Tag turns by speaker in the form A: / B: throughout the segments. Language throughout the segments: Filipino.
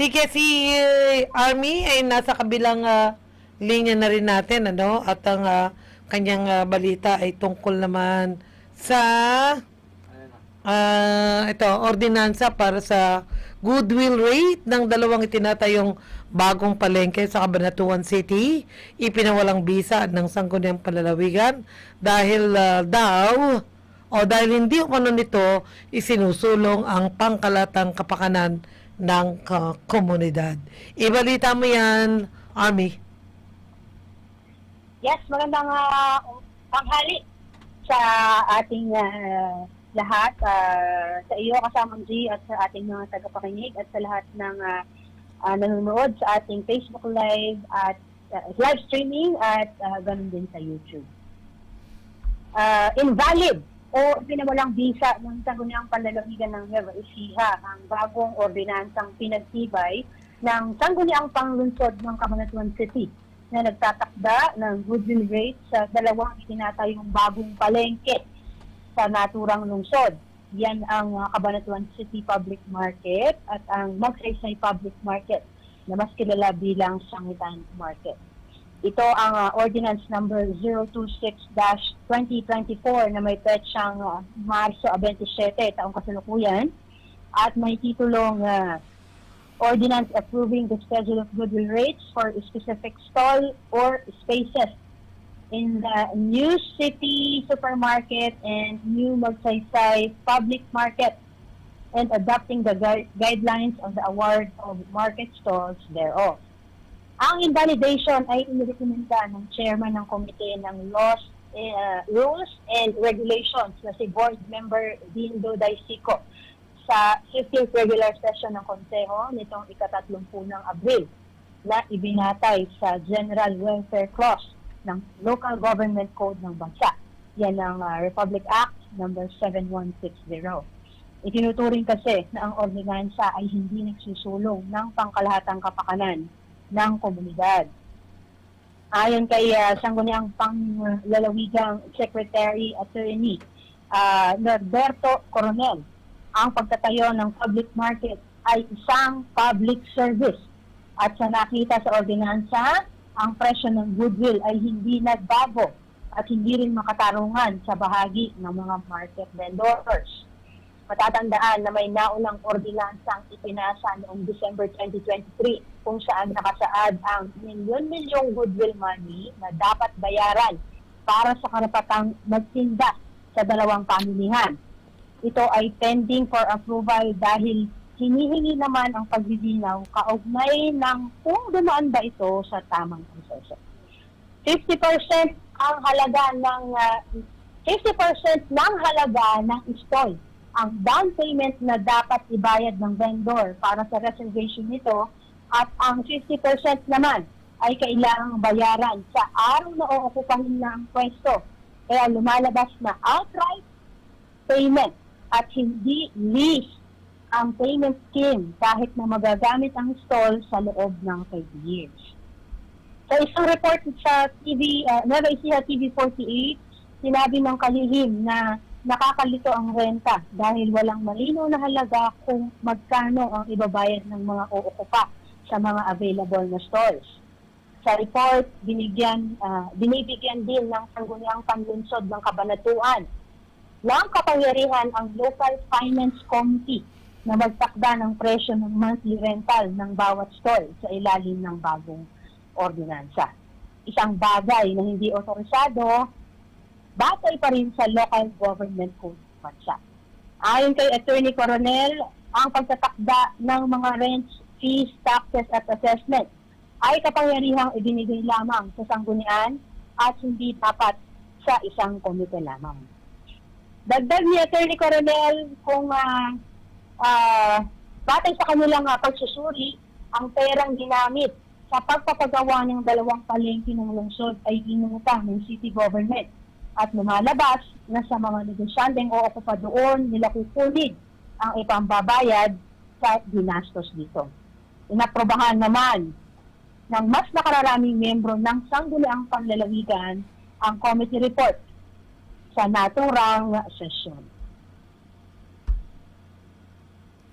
A: Si uh, Army ay nasa kabilang ah, linya na rin natin, ano? At ang ah, kanyang ah, balita ay tungkol naman sa ah, ito, ordinansa para sa goodwill rate ng dalawang itinatayong bagong palengke sa Cabanatuan City. Ipinawalang bisa ng Sangguniang Palalawigan dahil ah, daw o dahil hindi umano nito isinusulong ang pangkalatang kapakanan ng ka- komunidad. Ibalita mo yan, Army.
B: Yes, magandang uh, tanghali sa ating ah, lahat, ah, sa iyo kasamang G at sa ating mga tagapakinig at sa lahat ng ah, ah, nanonood sa ating Facebook Live at ah, live streaming at ah, ganun din sa YouTube. Ah, invalid o pinawalang bisa ng Sangguniang Panlalawigan ng Nueva Ecija ang bagong ordinansang pinagtibay ng Sangguniang Panglunsod ng Cabanatuan City na nagtatakda ng goodwill rate sa dalawang itinatayong bagong palengke sa naturang lungsod. Yan ang uh, City Public Market at ang Magsaysay Public Market na mas kilala bilang Sangitan Market. Ito ang uh, Ordinance number 026-2024 na may petsang uh, Marso 27 taong kasalukuyan at may titulong uh, Ordinance approving the schedule of goodwill rates for specific stall or spaces in the new city supermarket and new Magsaysay public market and adopting the gui- guidelines of the award of market stalls thereof. Ang invalidation ay inirekomenda ng chairman ng komite ng laws, eh, rules and regulations na si board member Dindo Daisico sa 15th regular session ng Konseho nitong ikatatlumpu ng Abril na ibinatay sa General Welfare Clause ng Local Government Code ng bansa. Yan ang ah, Republic Act number 7160. Itinuturing kasi na ang ordinansa ay hindi nagsusulong ng pangkalahatang kapakanan ng komunidad. Ayon kay uh, Sangguniang Panglalawigang Secretary Attorney uh, Norberto Coronel, ang pagtatayo ng public market ay isang public service. At sa nakita sa ordinansa, ang presyo ng goodwill ay hindi nagbago at hindi rin makatarungan sa bahagi ng mga market vendors. Matatandaan na may naunang ordinansang ipinasa noong December 2023 kung saan nakasaad ang milyon-milyong goodwill money na dapat bayaran para sa karapatang magtinda sa dalawang pamilihan. Ito ay pending for approval dahil hinihingi naman ang pagbibinaw kaugnay ng kung dumaan ba ito sa tamang proseso. 50% ang halaga ng ah, 50% ng halaga ng stall ang down payment na dapat ibayad ng vendor para sa reservation nito at ang 50% naman ay kailangang bayaran sa araw na uukupahin na ang pwesto. Kaya lumalabas na outright payment at hindi lease ang payment scheme kahit na magagamit ang stall sa loob ng 5 years. Sa isang report sa TV, uh, Nueva Ecija TV 48, sinabi ng kalihim na nakakalito ang renta dahil walang malinaw na halaga kung magkano ang ibabayad ng mga uukupa sa mga available na stalls. Sa report, binigyan, ah, binibigyan din ng sangguniang panlunsod ng kabanatuan ng kapangyarihan ang Local Finance Committee na magtakda ng presyo ng monthly rental ng bawat stall sa ilalim ng bagong ordinansa. Isang bagay na hindi otorisado, batay pa rin sa local government code ng bansa. Ayon kay Attorney Coronel, ang pagtatakda ng mga rents, fees, taxes at assessment ay kapangyarihang ibinigay lamang sa sanggunian at hindi dapat sa isang komite lamang. Dagdag ni Attorney Coronel kung ah, ah, batay sa kanilang ah, pagsusuri, ang perang ginamit sa pagpapagawa ng dalawang palengke ng lungsod ay inutang ng city government at lumalabas na sa mga negosyanteng o pa doon nila kukunin ang ipambabayad sa ginastos dito. Inaprobahan naman ng mas nakararaming membro ng Sangguniang Panlalawigan ang committee report sa naturang sesyon.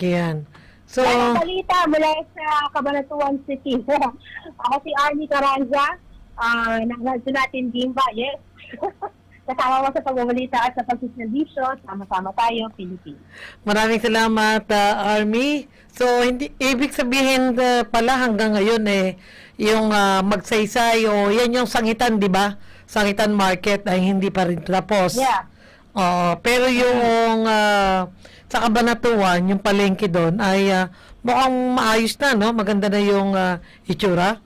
A: Yan. So,
B: Ay, balita mula sa Cabanatuan City. Ako si Arnie Caranza, uh, ng radyo natin Gimba, yes. Kasama mo sa pagbabalita at sa pagsiservisyo, sama-sama tayo, Pilipinas.
A: maraming salamat, ah, Army. So, hindi, ibig sabihin ah, pala hanggang ngayon eh, yung ah, magsaysay o yan yung sangitan, di ba? Sangitan market ay hindi pa rin tapos.
B: Yeah.
A: Oo, pero yung ah, sa Cabanatuan, yung palengke doon ay ah, mukhang maayos na, no? Maganda na yung ah, itsura.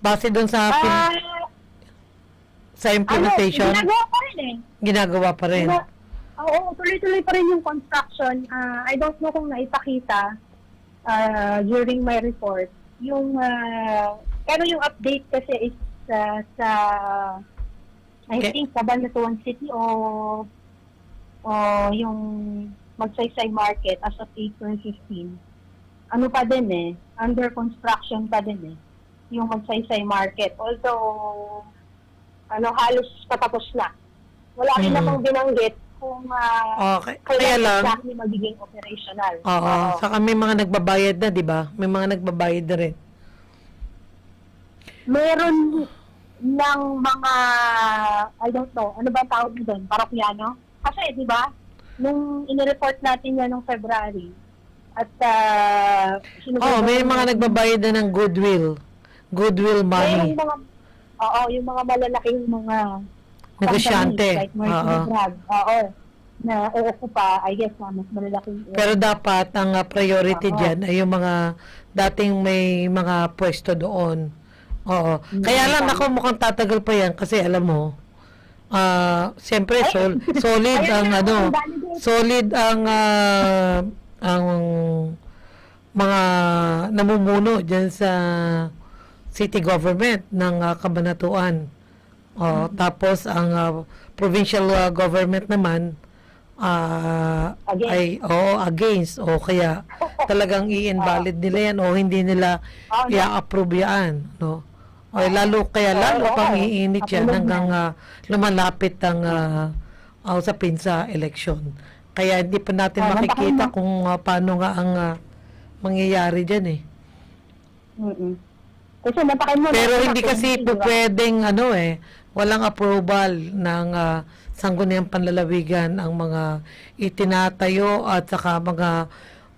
A: Base doon sa pin- Sa
B: ano,
A: implementation,
B: ginagawa pa rin eh.
A: ginagawa pa rin.
B: Diba? Oo, tuloy-tuloy pa rin yung construction. Ah, I don't know kung naipakita ah, during my report. Yung, ah, pero yung update kasi is ah, sa, I
A: Okay.
B: think, sa Banatuan City o o yung Magsaysay Market as of April 15. Ano pa din eh, under construction pa din eh, yung Magsaysay Market. Although, ano, halos patapos na. Wala rin
A: Mm.
B: namang binanggit kung uh,
A: Okay, kaya lang,
B: exactly magiging operational.
A: oo, saka may mga nagbabayad na, di ba? May mga nagbabayad na rin.
B: Meron ng mga, I don't know, ano ba tawag mo doon? Parokyano? Kasi, di ba, nung inireport natin yan nung February, at uh,
A: Oo, may mga nagbabayad na ng goodwill. Goodwill
B: May
A: money.
B: mga, oo, yung mga malalaking mga
A: Negosyante.
B: like
A: Oo.
B: Oo, na uukupa, I guess, na mas malalaking
A: Pero dapat ang uh, priority
B: Oo.
A: diyan ay yung mga dating may mga pwesto doon. Oo.
B: Mm,
A: Kaya lang
B: tama.
A: ako mukhang tatagal pa yan kasi alam mo, ah, siyempre sol, solid
B: Ayun
A: ang
B: nga,
A: ano,
B: validate.
A: solid ang ah, ang mga namumuno diyan sa city government ng ah, Cabanatuan. Oh, tapos ang ah, provincial ah, government naman ah,
B: Against.
A: ay oo against o kaya talagang i-invalid nila yan o hindi nila
B: Oo, no?
A: i-approve yan no o lalo kaya lalo
B: Oo,
A: pang iinit yan hanggang ah, lumalapit ang uh, usapin sa election kaya hindi pa natin
B: Oo,
A: makikita kung ah, paano nga ang ah, mangyayari dyan eh
B: Mm-mm. Kasi napakin mo.
A: Pero
B: na-
A: hindi kasi po pwedeng ano eh, walang approval ng ah, sangguniang panlalawigan ang mga itinatayo at saka mga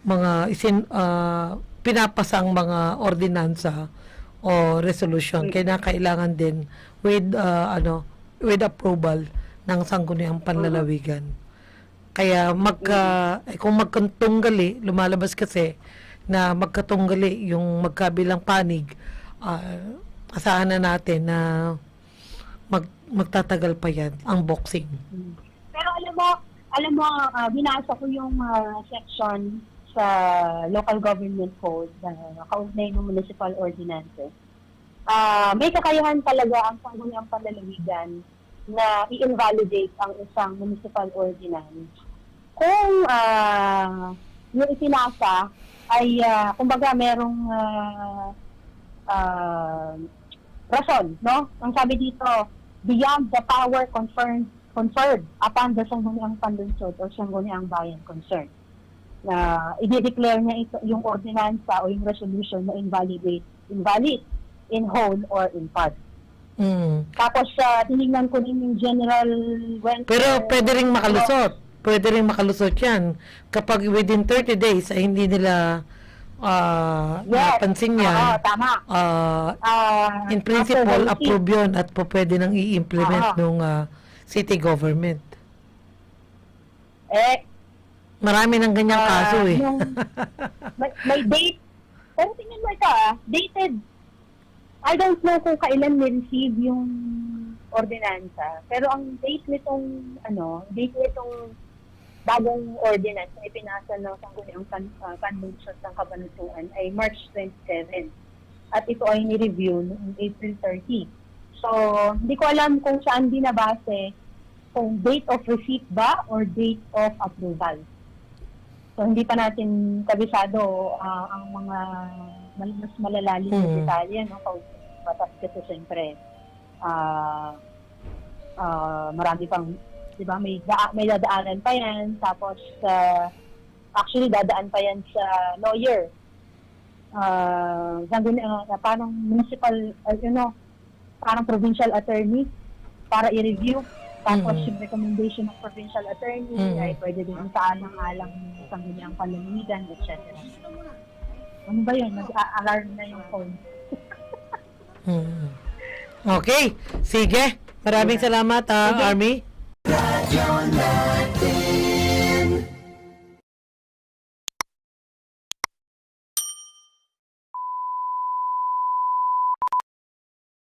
A: mga isin ah, pinapasang mga ordinansa o resolution. Kaya kailangan din with ah, ano with approval ng sangguniang panlalawigan. Kaya magka eh, kung magkatunggali, lumalabas kasi na magkatunggali yung magkabilang panig, ah, asahan na natin na mag, magtatagal pa yan ang boxing.
B: Pero alam mo, alam mo, ah, binasa ko yung ah, section sa local government code na kaugnay ng municipal ordinances. Ah, may kakayahan talaga ang sangguniang panlalawigan na i-invalidate ang isang municipal ordinance kung ah, yung ipinasa ay ah, kumbaga merong ah, ah, rason, no? Ang sabi dito, beyond the power conferred conferred upon the sangguniang panlunsod or sangguniang bayan concerned. Na i-declare niya ito, yung ordinansa o yung resolution na invalidate, invalid in whole or in part.
A: Mm.
B: Tapos, uh, tinignan ko din yung general welfare.
A: Pero pwede ring makalusot. Pwede ring makalusot yan. Kapag within 30 days ay hindi nila ah,
B: Yes.
A: napansin
B: Oo,
A: yan,
B: tama.
A: ah,
B: Ah,
A: in principle,
B: receipt.
A: approve yun at po pwede nang i-implement
B: Oo.
A: ng city government.
B: Eh,
A: Marami ng ganyang
B: Ah,
A: kaso eh.
B: yung- may, may date. Pero tingnan mo ito ah, dated. I don't know kung kailan ni-receive yung ordinansa. Pero ang date nitong, ano, date nitong bagong ordinance na ipinasa ng Sangguniang uh, Convention ng Kabanatuan ay March 27. At ito ay ni-review noong April 30. So, hindi ko alam kung saan binabase kung date of receipt ba or date of approval. So, hindi pa natin kabisado ah, ang mga mas malalalim na
A: Hmm.
B: detalye. No? Batas kasi siyempre, ah ah, marami pang, di ba, may, da- may dadaanan pa yan. Tapos, ah, Actually, dadaan pa yan sa lawyer. Uh, uh, parang municipal, uh, you know, parang provincial attorney para i-review. Tapos
A: Mhm.
B: yung recommendation ng provincial attorney
A: Mhm.
B: ay pwede din isaalang-alang ng sangguniang palamigan, etc. Ano ba yun? Nag-a-alarm na yung phone.
A: Mm. Okay, sige. Maraming salamat, ah, Army. Yeah.